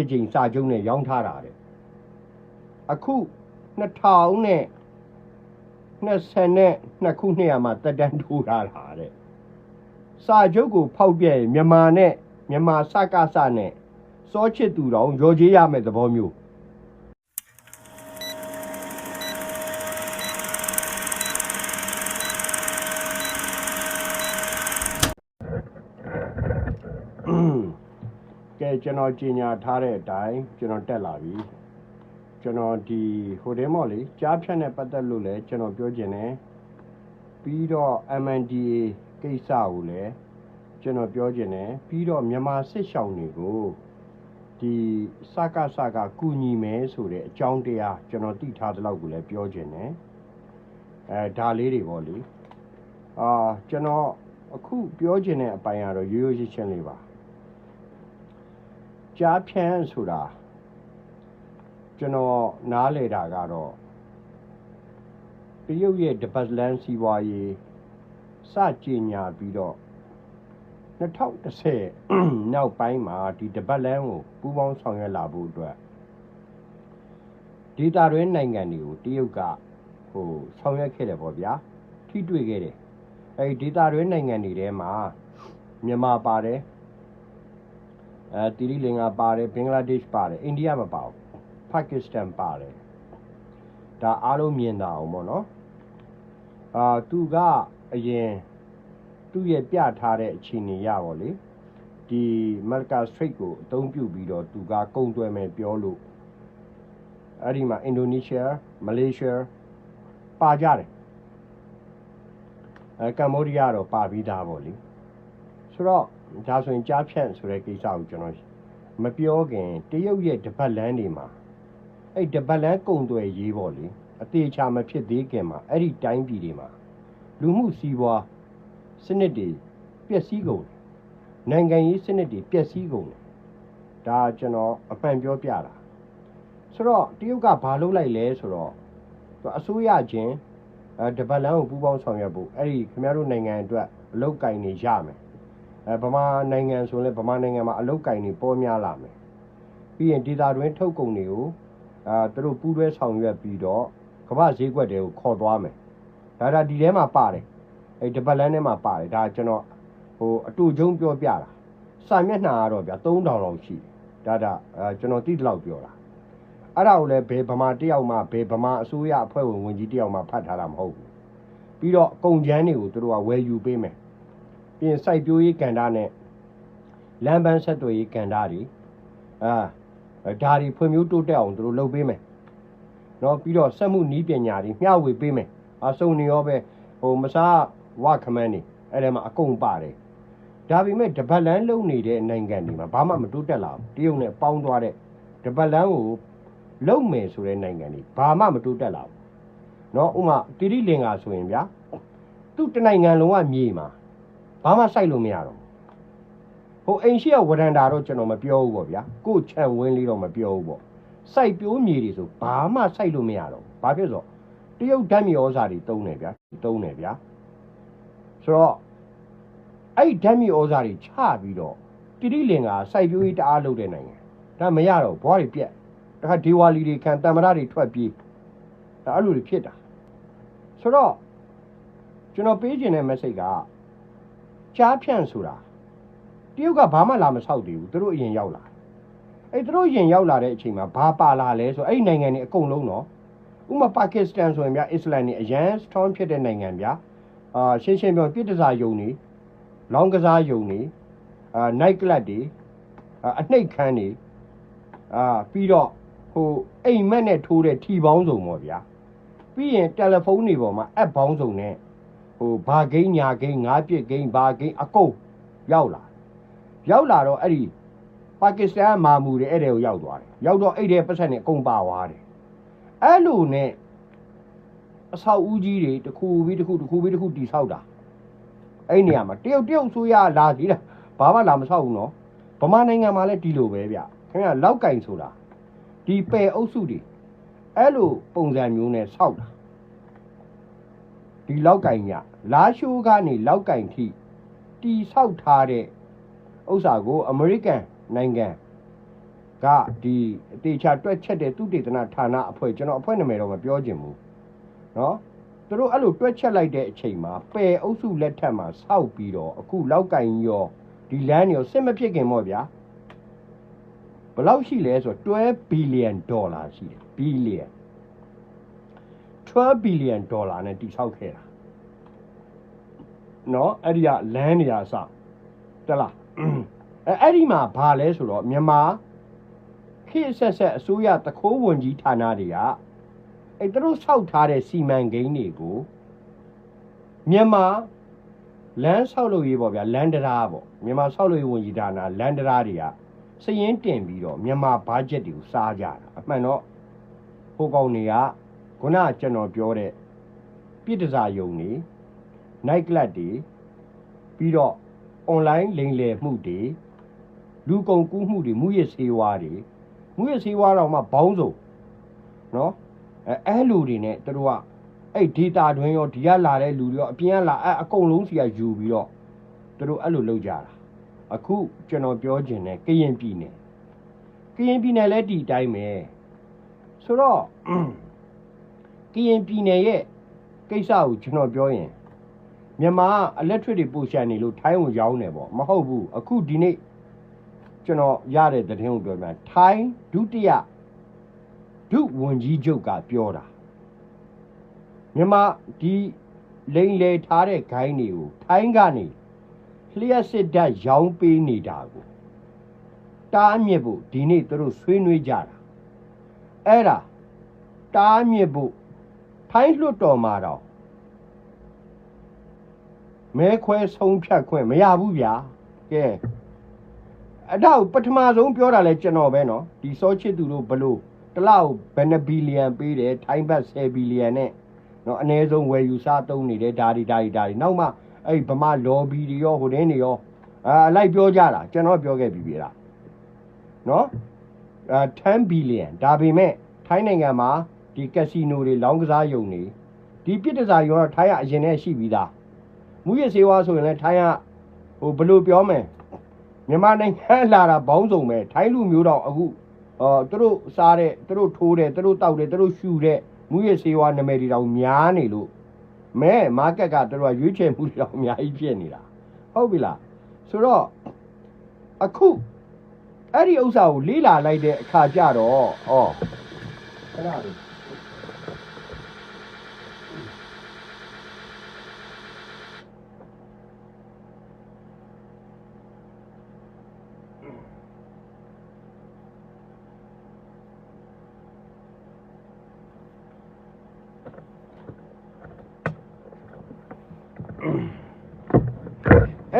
တစ်ကြိမ်စာချုပ်နဲ့ရောင်းထားတာတဲ့အခု2000နဲ့20နဲ့နှစ်ခုနှစ်ရမှာတက်တန်းထိုးထားတာတဲ့စာချုပ်ကိုဖောက်ပြဲမြန်မာနဲ့မြန်မာစကားစနဲ့စောချစ်သူတော်ရောကြီးရမယ်သဘောမျိုး ကဲကျွန်တော်ကြီးညာထားတဲ့အတိုင်းကျွန်တော်တက်လာပြီကျွန်တော်ဒီဟိုတဲမော်လေးကြားဖြတ်နဲ့ပတ်သက်လို့လည်းကျွန်တော်ပြောချင်တယ်ပြီးတော့ MNDA ကိစ္စကိုလည်းကျွန်တော်ပြောချင်တယ်ပြီးတော့မြန်မာစစ်ရှောင်းတွေကိုဒီစကားစကားကူညီမယ်ဆိုတဲ့အကြောင်းတရားကျွန်တော်သိထားသလောက်ကိုလည်းပြောချင်တယ်အဲဒါလေးတွေပေါ့လေအာကျွန်တော်အခုပြောချင်တဲ့အပိုင်းကတော့ရိုးရိုးရှင်းရှင်းလေးပါ ကြားဖြန်းဆိုတာကျွန်တော်နားလေတာကတော့တရုတ်ရဲ့တပတ်လန်းစီးပွားရေးစကြင်ညာပြီးတော့2010နောက်ပိုင်းမှာဒီတပတ်လန်းကိုပူးပေါင်းဆောင်ရွက်လာဖို့အတွက်ဒေတာတွင်းနိုင်ငံတွေကိုတရုတ်ကဟိုဆောင်ရွက်ခဲ့တယ်ပေါ့ဗျာထိတွေ့ခဲ့တယ်အဲဒီဒေတာတွင်းနိုင်ငံတွေထဲမှာမြန်မာပါတယ် အဲတီရီလင်္ကာပါတယ်ဘင်္ဂလားဒေ့ရှ်ပါတယ်အိန္ဒိယမပါဘူးပါကစ္စတန်ပါတယ်ဒါအားလုံးမြင်တာအောင်ပေါ့နော်အာသူကအရင်သူ့ရဲ့ပြထားတဲ့အခြေအနေရပါလေဒီမလကာစထရိတ်ကိုအသုံးပြုပြီးတော့သူကကုံတွယ်မယ်ပြောလို့အဲ့ဒီမှာအင်ဒိုနီးရှားမလေးရှားပါကြတယ်အဲကမ္ဘောဒီးယားတော့ပါပြီးသားပေါ့လေဆိုတော့ ဒါဆိုရင်ကြားဖြန့်ဆိုတဲ့ကိစ္စကိုကျွန်တော်မပြောခင်တရုတ်ရဲ့တပတ်လန်းတွေမှာအဲ့တပတ်လန်းကုံတွေရေးပေါ့လေအသေးချာမဖြစ်သေးခင်မှာအဲ့ဒီတိုင်းပြည်တွေမှာလူမှုစီးပွားစနစ်တွေပျက်စီးကုန်တယ်နိုင်ငံရေးစနစ်တွေပျက်စီးကုန်တယ်ဒါကျွန်တော်အမှန်ပြောပြတာဆိုတော့တရုတ်ကဘာလုပ်လိုက်လဲဆိုတော့သူအစိုးရချင်းအဲတပတ်လန်းကိုပူးပေါင်းဆောင်ရွက်ဖို့အဲ့ဒီခင်ဗျားတို့နိုင်ငံအတွက်အလုပ်ကင်နေရမယ် အဲဗမာနိုင်ငံဆိုရင်လည်းဗမာနိုင်ငံမှာအလုတ်ကင်တွေပေါ်များလာမယ်ပြီးရင်ဒေတာတွင်ထုတ်ကုန်တွေကိုအာသူတို့ပူးတွဲဆောင်ရွက်ပြီးတော့ကမ္ဘာဈေးကွက်တွေကိုခေါ်သွားမယ်ဒါဒါဒီထဲမှာပါတယ်အဲဒီပတ်လန်းထဲမှာပါတယ်ဒါကျွန်တော်ဟိုအတူကျုံပြောပြတာစာမျက်နှာကတော့ဗျာ3000လောက်ရှိတယ်ဒါဒါအဲကျွန်တော်တိတလောက်ပြောတာအဲ့ဒါကိုလည်းဘယ်ဗမာတယောက်မှဘယ်ဗမာအစိုးရအဖွဲ့ဝင်ဝင်ကြီးတယောက်မှဖတ်ထားတာမဟုတ်ဘူးပြီးတော့ကုန်ကျန်းတွေကိုသူတို့ကဝယ်ယူပေးမယ် ပြင်စိုက်ပျိုးရေးကဏ္ဍနဲ့လမ်းပန်းဆက်သွယ်ရေးကဏ္ဍတွေအာဒါတွေဖွံ့ဖြိုးတိုးတက်အောင်သူတို့လုပ်ပေးမယ်။နော်ပြီးတော့စက်မှုနီးပညာတွေမျှဝေပေးမယ်။အစုံနေရောပဲဟိုမစားဝခမန်းနေအဲ့ဒါမှအကုန်ပါတယ်။ဒါပေမဲ့တပတ်လန်းလုံနေတဲ့နိုင်ငံတွေမှာဘာမှမတိုးတက်လာဘူး။တရုတ်နဲ့ပေါင်းသွားတဲ့တပတ်လန်းကိုလုံမယ်ဆိုတဲ့နိုင်ငံတွေဘာမှမတိုးတက်လာဘူး။နော်ဥမာတိရိလင်္ကာဆိုရင်ဗျာသူ့တနိုင်ငံလုံးကမြေမှာ ဘာမှစိုက်လို့မရတော့ဘူးဟိုအိမ်ရှိကဝရန်တာတော့ကျွန်တော်မပြောဘူးပေါ့ဗျာကို့ချန်ဝင်းလေးတော့မပြောဘူးပေါ့စိုက်ပျိုးမြေတွေဆိုဘာမှစိုက်လို့မရတော့ဘူးဘာဖြစ်လို့တရုတ်ဓာတ်မြေဩဇာတွေတုံးတယ်ဗျာတုံးတယ်ဗျာဆိုတော့အဲ့ဓာတ်မြေဩဇာတွေချပြီးတော့တိတိလင်ကစိုက်ပျိုးရေးတအားလုပ်တဲ့နိုင်ငံဒါမရတော့ဘွားတွေပြက်တခါဒေဝါလီတွေခံတမရတွေထွက်ပြေးဒါအဲ့လိုတွေဖြစ်တာဆိုတော့ကျွန်တော်ပေးခြင်းတဲ့ message က ကြားဖြန့်ဆိုတာတရုတ်ကဘာမှလာမဆောက်တည်ဘူးသူတို့အရင်ရောက်လာအဲ့သူတို့အရင်ရောက်လာတဲ့အချိန်မှာဘာပါလာလဲဆိုအဲ့ဒီနိုင်ငံတွေအကုန်လုံးတော့ဥပမာပါကစ္စတန်ဆိုရင်ဗျာအစ္စလမ်နေအရန်စတောင်းဖြစ်တဲ့နိုင်ငံဗျာအာရှင်းရှင်းပြောပြစ်တစားယုံနေလောင်းကစားယုံနေအာ night club တွေအာအနှိတ်ခမ်းတွေအာပြီးတော့ဟိုအိမ်မက်နဲ့ထိုးတဲ့ထီပေါင်းစုံပေါ့ဗျာပြီးရင်တယ်လီဖုန်းတွေပေါ်မှာ app ပေါင်းစုံနဲ့ ဟိုဘာဂိမ်းညာဂိမ်းငါးပြစ်ဂိမ်းဘာဂိမ်းအကုန်ရောက်လာရောက်လာတော့အဲ့ဒီပါကစ္စတန်ကမာမူတွေအဲ့တဲ့ကိုရောက်သွားတယ်ရောက်တော့အဲ့တဲ့ပတ်ဆက်နဲ့အကုန်ပါသွားတယ်အဲ့လိုနဲ့အဆောက်ဦးကြီးတွေတစ်ခုပြီးတစ်ခုတစ်ခုပြီးတစ်ခုတီဆောက်တာအဲ့နေရာမှာတရုတ်တရုတ်ဆိုရလာသေးတာဘာမှလာမဆောက်ဘူးနော်ဗမာနိုင်ငံမှာလည်းဒီလိုပဲဗျခင်ဗျာလောက်ကင်ဆိုတာဒီပယ်အုပ်စုတွေအဲ့လိုပုံစံမျိုးနဲ့ဆောက်တာ ဒီလောက်ကင်ညလာရှိုးကနေလောက်ကင်ထိတီဆောက်ထားတဲ့ဥစ္စာကိုအမေရိကန်နိုင်ငံ ကဒီအတေချာတွက်ချက်တဲ့သူတေသနာဌာနအဖွဲ့ကျွန်တော်အဖွဲ့နာမည်တော့မပြောချင်ဘူးเนาะသူတို့အဲ့လိုတွက်ချက်လိုက်တဲ့အချိန်မှာပယ်အုပ်စုလက်ထက်မှာစောက်ပြီးတော့အခုလောက်ကင်ရောဒီလမ်းရောစစ်မဖြစ်ခင်ပေါ့ဗျာဘယ်လောက်ရှိလဲဆိုတော့12 billion ဒေါ်လာရှိတယ် billion 12 billion ဒေါ်လာနဲ့တိဆောက်ခဲ့တာเนาะအဲ့ဒီကလမ်းနေရာအစတလားအဲအဲ့ဒီမှာဘာလဲဆိုတော့မြန်မာခေတ်ဆက်ဆက်အစိုးရတခိုးဝန်ကြီးဌာနတွေကအဲ့သူတို့ဆောက်ထားတဲ့စီမံကိန်းတွေကိုမြန်မာလမ်းဆောက်လို့ရေးပေါ့ဗျာလန်ဒရာပေါ့မြန်မာဆောက်လို့ရေးဝန်ကြီးဌာနလန်ဒရာတွေကစရင်တင်ပြီးတော့မြန်မာဘတ်ဂျက်တွေကိုစားကြတာအမှန်တော့ဟိုကောင်တွေက ခုနကကျွန်တော်ပြောတဲ့ပြည်တစားယုံနေ night club တွေပြီးတော့ online လိမ်လည်မှုတွေလူကုန်ကူးမှုတွေမှုရစေးဝါးတွေမှုရစေးဝါးတော့မှဘောင်းစုံเนาะအဲအဲ့လူတွေ ਨੇ သူတို့ကအဲ့ data တွင်ရောဒီကလာတဲ့လူတွေရောအပြင်ကလာအဲ့အကုန်လုံးစီကယူပြီးတော့သူတို့အဲ့လိုလုပ်ကြတာအခုကျွန်တော်ပြောခြင်းနဲ့ကရင်ပြည်နယ်ကရင်ပြည်နယ်လည်းဒီတိုင်းပဲဆိုတော့ ကရင်ပြည်နယ်ရဲ့ကိစ္စကိုကျွန်တော်ပြောရင်မြန်မာအလက်ထရစ်တွေပို့ရှာနေလို့ထိုင်းကိုရောင်းနေပေါ့မဟုတ်ဘူးအခုဒီနေ့ကျွန်တော်ရတဲ့သတင်းကိုပြောပြထိုင်းဒုတိယဒုဝန်ကြီးချုပ်ကပြောတာမြန်မာဒီလိန်လေထားတဲ့ဂိုင်းတွေကိုထိုင်းကနေလျှက်စစ်ဓာတ်ရောင်းပေးနေတာကိုတားမြစ်ဖို့ဒီနေ့သူတို့ဆွေးနွေးကြတာအဲ့ဒါတားမြစ်ဖို့ ထိုင်းလွှတ်တော်မှာတော့မဲခွဲဆုံးဖြတ်ခွင့်မရဘူးဗျာကဲအတော့ပထမဆုံးပြောတာလဲကျွန်တော်ပဲနော်ဒီစောချစ်သူတို့ဘလို့တလောက်ဘယ်နှဘီလီယံပေးတယ်ထိုင်းဘတ်10ဘီလီယံနဲ့နော်အ ਨੇ ဆုံးဝယ်ယူစားသုံးနေတယ်ဒါဒီဒါဒီဒါဒီနောက်မှအဲ့ဗမာလော်ဘီတွေရောဟိုတင်းတွေရောအာလိုက်ပြောကြတာကျွန်တော်ပြောခဲ့ပြီပြီလားနော်အာ10ဘီလီယံဒါပေမဲ့ထိုင်းနိုင်ငံမှာ ဒီကက်စီနိုတွေလောင်းကစားယုံတွေဒီပြစ်တစားယုံတော့ထိုင်းကအရင်နဲ့ရှိပြီးသားမူရစေဝါဆိုရင်လည်းထိုင်းကဟိုဘယ်လိုပြောမလဲမြန်မာနိုင်ငံလာတာဘောင်းစုံပဲထိုင်းလူမျိုးတော့အခုအော်သူတို့စားတဲ့သူတို့ထိုးတဲ့သူတို့တောက်တဲ့သူတို့ရှူတဲ့မူရစေဝါနာမည်တွေတောင်များနေလို့မဲမားကက်ကသူတို့ကရွေးချယ်မှုတွေတော့အများကြီးဖြစ်နေတာဟုတ်ပြီလားဆိုတော့အခုအဲ့ဒီဥစ္စာကိုလေးလာလိုက်တဲ့အခါကျတော့ဩခဏလေး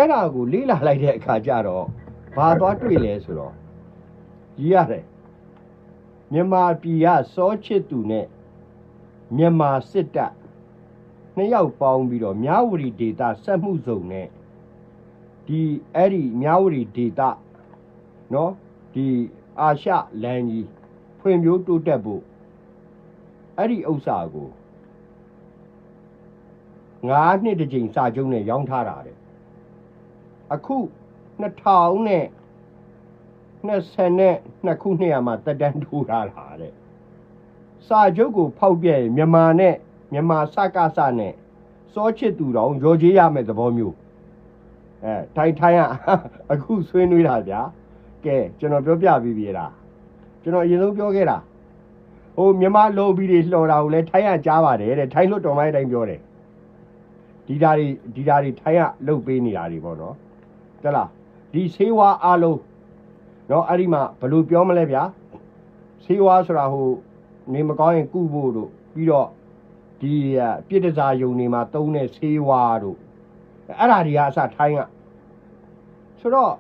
အဲ့ဒါကိုလေးလာလိုက်တဲ့အခါကျတော့ဘာသွားတွေ့လဲဆိုတော့ကြီးရတယ်မြန်မာပြည်ကစောချစ်သူနဲ့မြန်မာစစ်တပ်နှစ်ယောက်ပေါင်းပြီးတော့မြဝတီဒေတာစက်မှုစုံနဲ့ဒီအဲ့ဒီမြဝတီဒေတာနော်ဒီအာရှလမ်းကြီးဖွံ့ဖြိုးတိုးတက်ဖို့အဲ့ဒီဥစ္စာကို၅နှစ်တစ်ကြိမ်စာချုပ်နဲ့ရောင်းထားတာတဲ့ အခု2000နဲ့22ခုနှစ်မှာတက်တန်းထိုးထားတာတဲ့စာချုပ်ကိုဖောက်ပြဲမြန်မာနဲ့မြန်မာစကားစနဲ့စောချစ်သူတော်ရောကြီးရမယ်သဘောမျိုးအဲထိုင်ထိုင်ကအခုဆွေးနွေးတာဗျာကဲကျွန်တော်ပြောပြပြီးပြီလားကျွန်တော်အရင်ဆုံးပြောခဲ့တာဟိုမြန်မာလိုဘီတွေလှော်တာကိုလည်းထိုင်ကကြားပါတယ်တဲ့ထိုင်လွတ်တော်မိုင်းတိုင်းပြောတယ်ဒီဓာတွေဒီဓာတွေထိုင်ကလှုပ်ပေးနေတာတွေပေါ့နော် တလားဒီဆေးဝါးအလုံးเนาะအဲ့ဒီမှာဘယ်လိုပြောမလဲဗျာဆေးဝါးဆိုတာဟိုနေမကောင်းရင်ကုဖို့တို့ပြီးတော့ဒီပြစ်တစားယုံနေမှာတုံးတဲ့ဆေးဝါးတို့အဲ့ဓာတွေကအစထိုင်းကဆိုတော့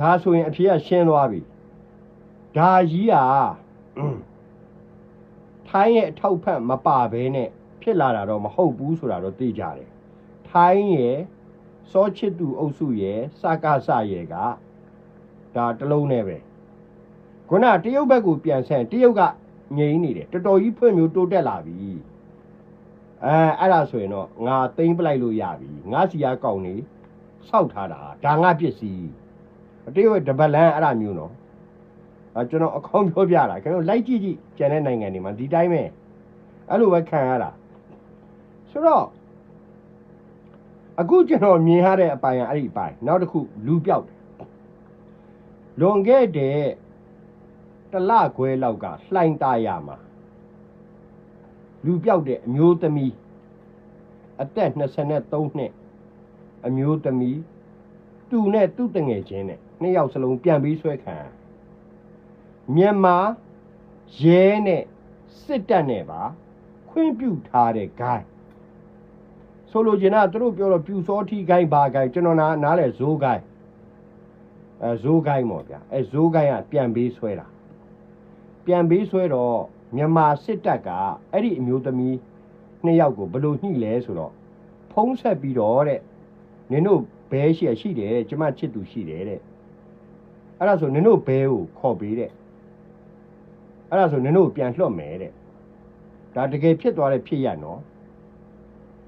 ဒါဆိုရင်အဖေကရှင်းသွားပြီဒါကြီးကထိုင်းရဲ့အထောက်ဖက်မပါဘဲနဲ့ဖြစ်လာတာတော့မဟုတ်ဘူးဆိုတာတော့သိကြတယ်ထိုင်းရဲ့ စောချစ်သူအုပ်စုရဲ့စကားစရဲ့ကဒါတလုံးနဲ့ပဲခုနတရုတ်ဘက်ကိုပြန်ဆန်တရုတ်ကငြိမ်းနေတယ်တော်တော်ကြီးဖွံ့မျိုးတိုးတက်လာပြီအဲအဲ့ဒါဆိုရင်တော့ငါသိမ့်ပလိုက်လို့ရပြီငါစီယာကောက်နေစောက်ထားတာဒါငါပစ္စည်းတရုတ်ဒဘလန်အဲ့ဒါမျိုးနော်အဲကျွန်တော်အကောင်းပြောပြတာခင်ဗျားလိုက်ကြည့်ကြည့်ကျန်တဲ့နိုင်ငံတွေမှာဒီတိုင်းပဲအဲ့လိုပဲခံရတာဆိုတော့ အခုကျွန်တော်မြင်ရတဲ့အပိုင်းကအဲ့ဒီအပိုင်းနောက်တစ်ခုလူပြောက်တယ်လွန်ခဲ့တဲ့တစ်လခွဲလောက်ကလှိုင်းตาရမှာလူပြောက်တဲ့အမျိုးသမီးအသက်23နှစ်အမျိုးသမီးသူနဲ့သူ့တငယ်ချင်းနဲ့နှစ်ယောက်စလုံးပြန်ပြီးဆွဲခံရမြန်မာရဲနဲ့စစ်တပ်နဲ့ပါခွင့်ပြုထားတဲ့ gain ဆိုလိုချင်တာသူတို့ပြောတော့ပြူစောထီ gain ဘာ gain ကျွန်တော်နာနားလဲဇိုး gain အဲဇိုး gain ပေါ့ဗျာအဲဇိုး gain ကပြန်ပြီးဆွဲတာပြန်ပြီးဆွဲတော့မြန်မာစစ်တပ်ကအဲ့ဒီအမျိုးသမီးနှစ်ယောက်ကိုဘယ်လိုညှိလဲဆိုတော့ဖုံးဆက်ပြီးတော့တဲ့နင်တို့ဘဲရှိရရှိတယ်တဲ့ကျမချစ်သူရှိတယ်တဲ့အဲ့ဒါဆိုနင်တို့ဘဲကိုခေါ်ပေးတဲ့အဲ့ဒါဆိုနင်တို့ပြန်လွှတ်မယ်တဲ့ဒါတကယ်ဖြစ်သွားတဲ့ဖြစ်ရနော်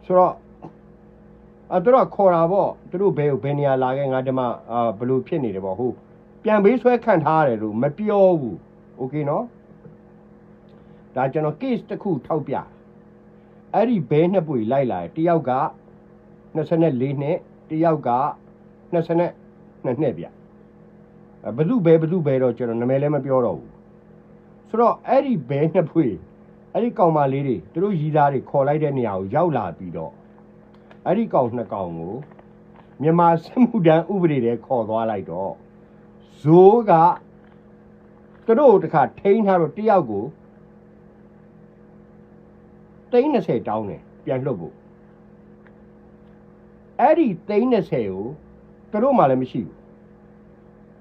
ဆိုတော့ အဲ့တော့ခေါ်တာပေါ့သူတို့ဘဲကိုဘယ်နေရာလာခဲ့ငါဒီမှာအာဘယ်လိုဖြစ်နေတယ်ပေါ့ဟုတ်ပြန်ပေးဆွဲခံထားရတယ်လို့မပြောဘူးโอเคနော်ဒါကျွန်တော် case တစ်ခုထောက်ပြအဲ့ဒီဘဲနှစ်ပွေလိုက်လာတယ်တယောက်က24နှစ်တယောက်က22နှစ်ဗျအဲဘသူဘဲဘသူဘဲတော့ကျွန်တော်နာမည်လည်းမပြောတော့ဘူးဆိုတော့အဲ့ဒီဘဲနှစ်ပွေအဲ့ဒီကောင်မလေးတွေသူတို့ရီသားတွေခေါ်လိုက်တဲ့နေရာကိုရောက်လာပြီးတော့ အဲ့ဒီကောင်နှစ်ကောင်ကိုမြန်မာစစ်မှုထမ်းဥပဒေတွေခေါ်သွားလိုက်တော့ဇိုးကသူတို့တခါထိန်းထားတော့တယောက်ကို30တောင်းတယ်ပြန်လွှတ်ဖို့အဲ့ဒီ30ကိုသူတို့မှလည်းမရှိဘူး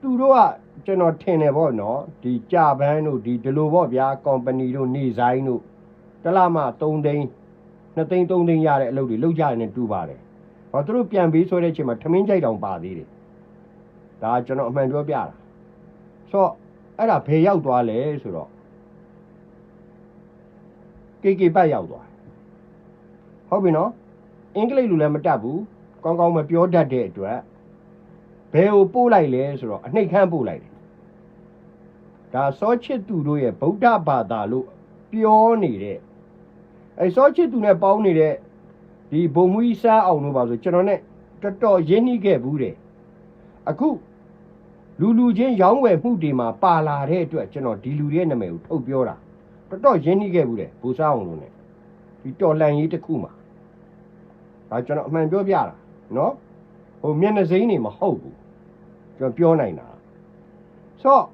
သူတို့ကကျွန်တော်ထင်တယ်ပေါ့နော်ဒီကြာပန်းတို့ဒီဒီလိုပေါ့ဗျာကုမ္ပဏီတို့နေဆိုင်တို့တစ်လမှ3သိန်း 2သိန်း3သိန်းရတဲ့အလုပ်တွေလုပ်ကြတယ်နဲ့တူပါတယ်ဟောသူတို့ပြန်ပြီးဆိုတဲ့အချိန်မှာထမင်းကြိုက်တောင်ပါသေးတယ်ဒါကျွန်တော်အမှန်ပြောပြတာဆိုတော့အဲ့ဒါဘယ်ရောက်သွားလဲဆိုတော့ကေကေပတ်ရောက်သွားဟုတ်ပြီနော်အင်္ဂလိပ်လိုလည်းမတတ်ဘူးကောင်းကောင်းမပြောတတ်တဲ့အတွက်ဘယ်ကိုပို့လိုက်လဲဆိုတော့အနှိတ်ခမ်းပို့လိုက်တယ်ဒါစောချစ်သူတို့ရဲ့ဗုဒ္ဓဘာသာလို့ပြောနေတဲ့ အဲစောချစ်သူနဲ့ပေါင်းနေတဲ့ဒီဘုံမူကြီးစားအောင်လို့ပါဆိုကျွန်တော်နဲ့တော်တော်ရင်းနှီးခဲ့ဘူးတယ်အခုလူလူချင်းရောင်းဝယ်မှုတွေမှာပါလာတဲ့အတွက်ကျွန်တော်ဒီလူတွေရဲ့နာမည်ကိုထုတ်ပြောတာတော်တော်ရင်းနှီးခဲ့ဘူးတယ်ဘူစားအောင်လို့ ਨੇ ဒီတော်လန်ရေးတစ်ခုမှာဒါကျွန်တော်အမှန်ပြောပြတာနော်ဟိုမျက်နှာစိမ်းနေမဟုတ်ဘူးကျွန်တော်ပြောနိုင်တာဆိုတော့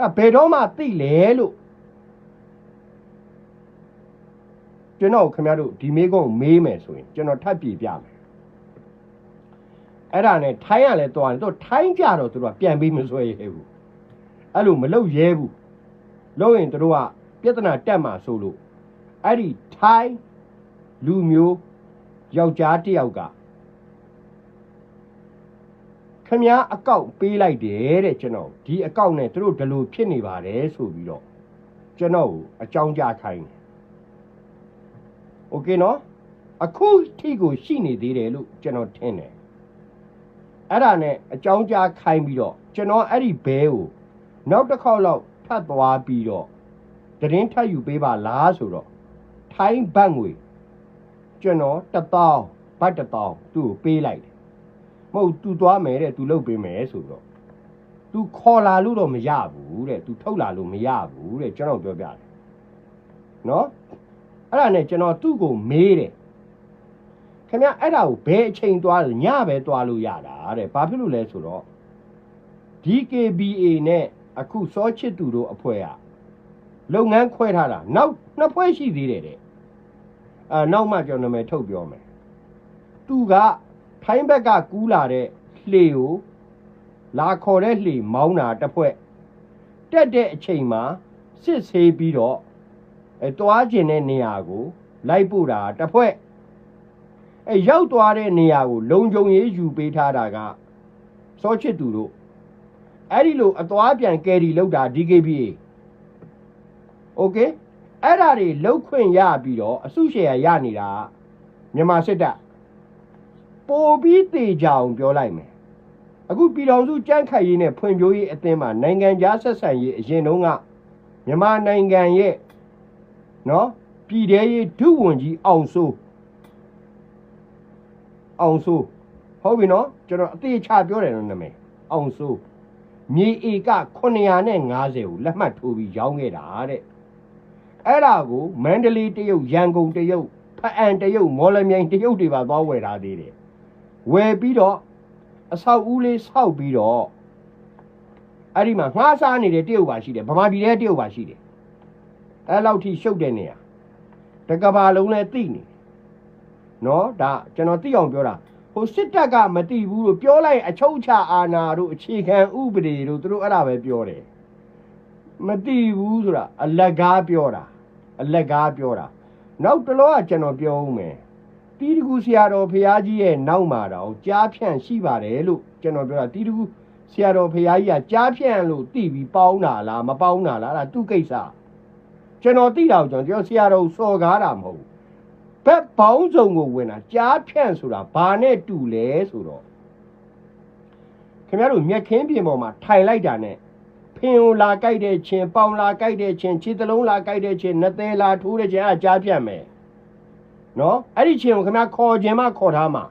အဲဘယ်တော့မှသိလဲလို့ ကျွန်တော်ခင်ဗျားတို့ဒီမေးခွန်းကိုမေးမယ်ဆိုရင်ကျွန်တော်ထပ်ပြေပြမယ်အဲ့ဒါနဲ့ထိုင်းရလဲတွားတယ်သူထိုင်းကြတော့သူတို့ကပြန်ပြီးမဆွဲရဲဘူးအဲ့လိုမလုပ်ရဲဘူးလုပ်ရင်သူတို့ကပြဿနာတက်မှာဆိုလို့အဲ့ဒီထိုင်းလူမျိုးယောက်ျားတစ်ယောက်ကခမည်းအကောက်ပေးလိုက်တယ်တဲ့ကျွန်တော်ဒီအကောက်နဲ့သူတို့ဒီလိုဖြစ်နေပါတယ်ဆိုပြီးတော့ကျွန်တော်ကိုအကြောင်းကြားခိုင်းတယ် โอเคနော်အခုထိကိုရှိနေသေးတယ်လို့ကျွန်တော်ထင်တယ်အဲ့ဒါနဲ့အကြောင်းကြားခိုင်းပြီးတော့ကျွန်တော်အဲ့ဒီဘဲကိုနောက်တစ်ခေါက်လောက်ဖတ်သွားပြီးတော့တရင်ထပ်ယူပေးပါလားဆိုတော့ထိုင်းဘတ်ငွေကျွန်တော်တပေါင်းဘတ်တပေါင်းသူ့ကိုပေးလိုက်တယ်မဟုတ်သူသွားမယ်တဲ့သူလုပ်ပေးမယ်ဆိုတော့သူခေါ်လာလို့တော့မရဘူးတဲ့သူထုတ်လာလို့မရဘူးတဲ့ကျွန်တော်ပြောပြတယ်နော် အဲ့ဒါနဲ့ကျွန်တော်သူ့ကိုမေးတယ်ခင်ဗျအဲ့ဒါကိုဘယ်အချိန်သွားလို့ညပဲသွားလို့ရတာတဲ့ဘာဖြစ်လို့လဲဆိုတော့ DKBA နဲ့အခုစောချစ်သူတို့အဖွဲ့ကလုပ်ငန်းခွဲထားတာနောက်နှစ်ဖွဲ့ရှိသေးတယ်တဲ့အာနောက်မှကျွန်တော်နာမည်ထုတ်ပြောမယ်သူကထိုင်းဘက်ကကူးလာတဲ့လှေကိုလာခေါ်တဲ့လှေမောင်းတာတစ်ဖွဲ့တက်တဲ့အချိန်မှာစစ်ဆေးပြီးတော့ အဲတွားကျင်တဲ့နေရာကို လိုက်ပို့တာတစ်ဖွဲ့အဲရောက်သွားတဲ့နေရာကိုလုံခြုံရေးယူပေးထားတာကစောချစ်သူတို့အဲ့ဒီလိုအသွားပြန်ကယ်ရီလောက်တာ DKBA โอเคအဲ့ဒါတွေလောက်ခွင့်ရပြီးတော့အစုရှယ်ယာရနေတာမြန်မာစစ်တပ်ပိုပြီးတေကြအောင်ပြောလိုက်မယ် အခုပြည်တော်စုကြမ်းခိုက်ရေးနဲ့ဖွံ့ဖြိုးရေးအသင်းမှာနိုင်ငံခြားဆက်ဆံရေးအရင်တုန်းကမြန်မာနိုင်ငံရဲ့ နော်ပြည်ထရေးဒုဝန်ကြီးအောင်စိုးအောင်စိုးဟုတ်ပြီနော်ကျွန်တော်အသေးချပြောတယ်နော်နာမည်အောင်စိုးမြေဧက950ကိုလက်မှတ်ထိုးပြီးရောင်းခဲ့တာတဲ့အဲ့ဒါကိုမန္တလေးတရုတ်ရန်ကုန်တရုတ်ဖအံတရုတ်မော်လမြိုင်တရုတ်တွေပါသွားဝယ်ထားသေးတယ်ဝယ်ပြီးတော့အဆောက်ဦးလေးဆောက်ပြီးတော့အဲ့ဒီမှာငှားစားနေတဲ့တရုတ်ပါရှိတယ်ဗမာပြည်ထဲတရုတ်ပါရှိတယ် အဲ့လောက်ထိရှုပ်တဲ့နေရာတကဘာလုံးလဲသိနေနော်ဒါကျွန်တော်သိအောင်ပြောတာဟိုစစ်တပ်ကမသိဘူးလို့ပြောလိုက်ရင်အချုပ်ချအာဏာတို့အခြေခံဥပဒေတို့သူတို့အဲ့ဒါပဲပြောတယ်မသိဘူးဆိုတာအလကားပြောတာအလကားပြောတာနောက်တစ်လောကကျွန်တော်ပြောဦးမယ်တီးတကူဆရာတော်ဖရာကြီးရဲ့နောက်မှာတော့ကြားဖြန့်ရှိပါတယ်လို့ကျွန်တော်ပြောတာတီးတကူဆရာတော်ဖရာကြီးကကြားဖြန့်လို့တိပြီးပေါင်းတာလားမပေါင်းတာလားအဲ့ဒါသူ့ကိစ္စ ကျွန်တော်သိတာကိုကျွန်တော်ဆရာတော်စော်ကားတာမဟုတ်ဘူးဘက်ပေါင်းစုံကိုဝင်တာကြားဖြန့်ဆိုတာဘာနဲ့တူလဲဆိုတော့ခင်ဗျားတို့မြက်ခင်းပြင်ပေါ်မှာထိုင်လိုက်တာနဲ့ဖင်ကိုလာကြိုက်တဲ့ချင်းပေါင်လာကြိုက်တဲ့ချင်းခြေသလုံးလာကြိုက်တဲ့ချင်းနှသေးလာထိုးတဲ့ချင်းအဲ့ဒါကြားဖြန့်မယ်နော်အဲ့ဒီချင်းကိုခင်ဗျားခေါ်ခြင်းမခေါ်ထားမှာ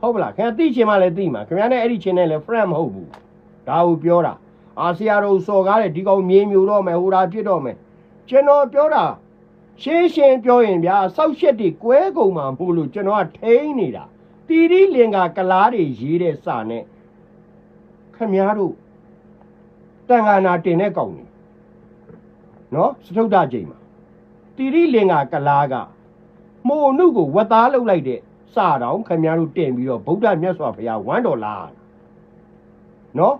ဟုတ်ပလားခင်ဗျားသိချင်းမလည်းသိမှာခင်ဗျားနဲ့အဲ့ဒီချင်းနဲ့လည်း friend မဟုတ်ဘူးဒါကိုပြောတာအာဆီယာတို့စော်ကားတဲ့ဒီကောင်မြေမျိုးတော့မယ်ဟိုဒါဖြစ်တော့မယ် ကျွန်တော်ပြောတာရှင်းရှင်းပြောရင်ဗျာစောက်ရှက်တွေကွဲကုန်မှာမို့လို့ကျွန်တော်ကထိန်းနေတာတီရီလင်္ကာကလားတွေရေးတဲ့စာနဲ့ခင်ဗျားတို့တန်ခါနာတင်တဲ့ကောင်နေနော်စထုဒ္ဒချိန်မှာတီရီလင်္ကာကလားကမို့နုကိုဝတ်သားလုပ်လိုက်တဲ့စတောင်ခင်ဗျားတို့တင်ပြီးတော့ဗုဒ္ဓမြတ်စွာဘုရားဝမ်းတော်လားနော်